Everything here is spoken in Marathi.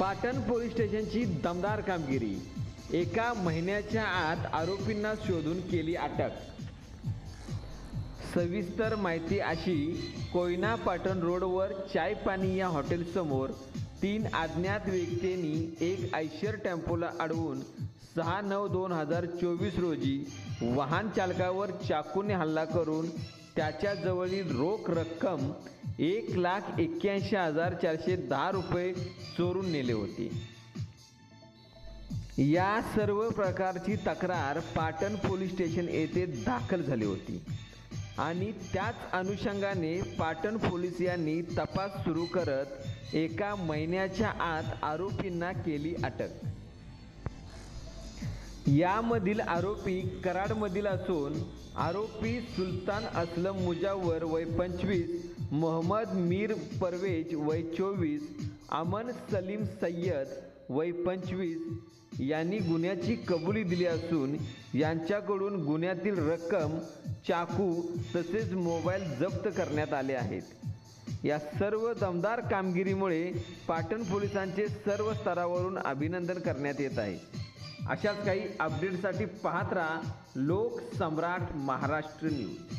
पाटण पोलीस स्टेशनची दमदार कामगिरी. एका महिन्याच्या आत आरोपींना शोधून केली अटक. सविस्तर माहिती अशी कोयना पाटण रोडवर चाय पाणी या हॉटेलसमोर तीन अज्ञात व्यक्तींनी एक ऐशर टेम्पोला अडवून सहा नऊ दोन हजार चोवीस रोजी वाहन चालकावर चाकूने हल्ला करून त्याच्याजवळील रोख रक्कम एक लाख एक्क्याऐंशी हजार चारशे दहा रुपये चोरून नेले होते. या सर्व प्रकारची तक्रार पाटण पोलीस स्टेशन येथे दाखल झाली होती. आणि त्याच अनुषंगाने पाटण पोलीस यांनी तपास सुरू करत एका महिन्याच्या आत आरोपींना केली अटक. यामधील आरोपी कराडमधील असून आरोपी सुलतान असलम मुजावर वय पंचवीस मोहम्मद मीर परवेज वय चोवीस अमन सलीम सय्यद वय पंचवीस यांनी गुन्ह्याची कबुली दिली असून यांच्याकडून गुन्ह्यातील रक्कम चाकू तसेच मोबाईल जप्त करण्यात आले आहेत. या सर्व दमदार कामगिरीमुळे पाटण पोलिसांचे सर्व स्तरावरून अभिनंदन करण्यात येत आहे. अशाच काही अपडेटसाठी पाहत राहा लोक सम्राट महाराष्ट्र न्यूज